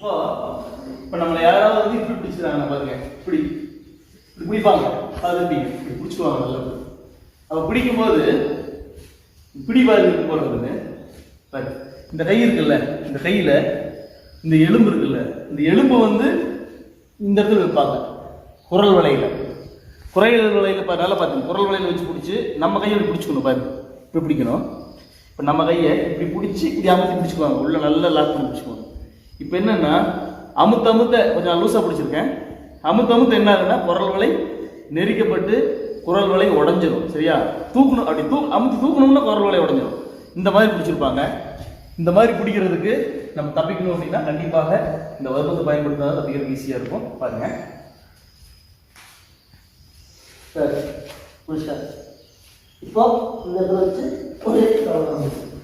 இப்போ நம்மளை யாராவது வந்து இப்படி பிடிச்சிருக்காங்க பாருங்க. இப்படி. இப்படி பிடிப்பாங்க. பார்த்துருப்பீங்க இப்படி பிடிச்சிக்குவாங்க நல்லா. அவள் பிடிக்கும்போது பிடி பாருங்க போகிறதுன்னு பாரு இந்த கை இருக்குல்ல இந்த கையில் இந்த எலும்பு இருக்குல்ல இந்த எலும்பு வந்து இந்த இடத்துல வைப்பாங்க குரல் வலையில் குரல் வலையில் இப்போ நல்லா பார்த்துங்க குரல் வலையில் வச்சு பிடிச்சி நம்ம கையை பிடிச்சிக்கணும் பாருங்க. இப்படி பிடிக்கணும். இப்போ நம்ம கையை இப்படி பிடிச்சி இப்படி அமுத்தி பிடிச்சிக்குவாங்க. உள்ள நல்லா லாக் பண்ணி பிடிச்சிக்குவாங்க. இப்போ என்னன்னா அமுத்த அமுத்த கொஞ்சம் லூஸாக பிடிச்சிருக்கேன். அமுத்த அமுத்த என்ன ஆகுதுன்னா குரல் வலை நெரிக்கப்பட்டு குரல் வலை உடஞ்சிரும் சரியா? தூக்கணும் அப்படி தூ அமுத்து தூக்கணும்னா குரல் வலை உடஞ்சிரும். இந்த மாதிரி பிடிச்சிருப்பாங்க. இந்த மாதிரி பிடிக்கிறதுக்கு நம்ம தப்பிக்கணும் அப்படின்னா கண்டிப்பாக இந்த வருவத்தை பயன்படுத்தினா தப்பிக்கிறதுக்கு ஈஸியாக இருக்கும். பாருங்க. சரி இப்போ இந்த இடத்துல வச்சு